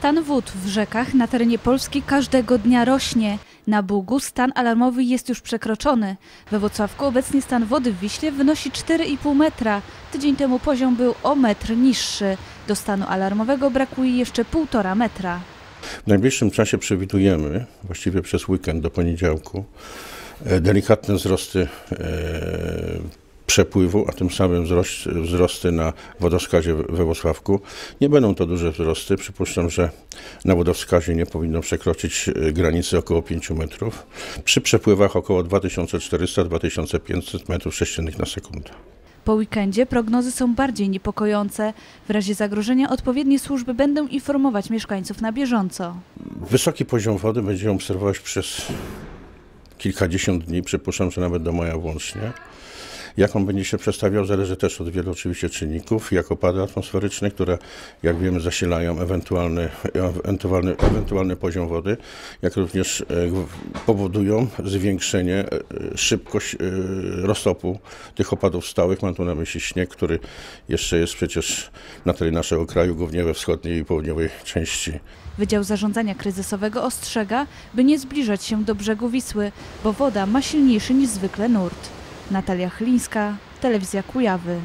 Stan wód w rzekach na terenie Polski każdego dnia rośnie. Na Bugu stan alarmowy jest już przekroczony. We Włocławku obecnie stan wody w Wiśle wynosi 4,5 metra. Tydzień temu poziom był o metr niższy. Do stanu alarmowego brakuje jeszcze 1,5 metra. W najbliższym czasie przewidujemy, właściwie przez weekend do poniedziałku, e, delikatne wzrosty e, przepływu, a tym samym wzrost, wzrosty na wodoskazie we Włocławku. Nie będą to duże wzrosty. Przypuszczam, że na wodoskazie nie powinno przekroczyć e, granicy około 5 metrów. Przy przepływach około 2400-2500 metrów sześciennych na sekundę. Po weekendzie prognozy są bardziej niepokojące. W razie zagrożenia odpowiednie służby będą informować mieszkańców na bieżąco. Wysoki poziom wody będziemy obserwować przez kilkadziesiąt dni, przypuszczam, że nawet do maja włącznie. Jak on będzie się przestawiał, zależy też od wielu oczywiście czynników, jak opady atmosferyczne, które, jak wiemy, zasilają ewentualny, ewentualny, ewentualny poziom wody, jak również e, powodują zwiększenie, e, szybkość e, roztopu tych opadów stałych. Mam tu na myśli śnieg, który jeszcze jest przecież na terenie naszego kraju, głównie we wschodniej i południowej części. Wydział Zarządzania Kryzysowego ostrzega, by nie zbliżać się do brzegu Wisły, bo woda ma silniejszy niż zwykle nurt. Natalia Chlińska, Telewizja Kujawy.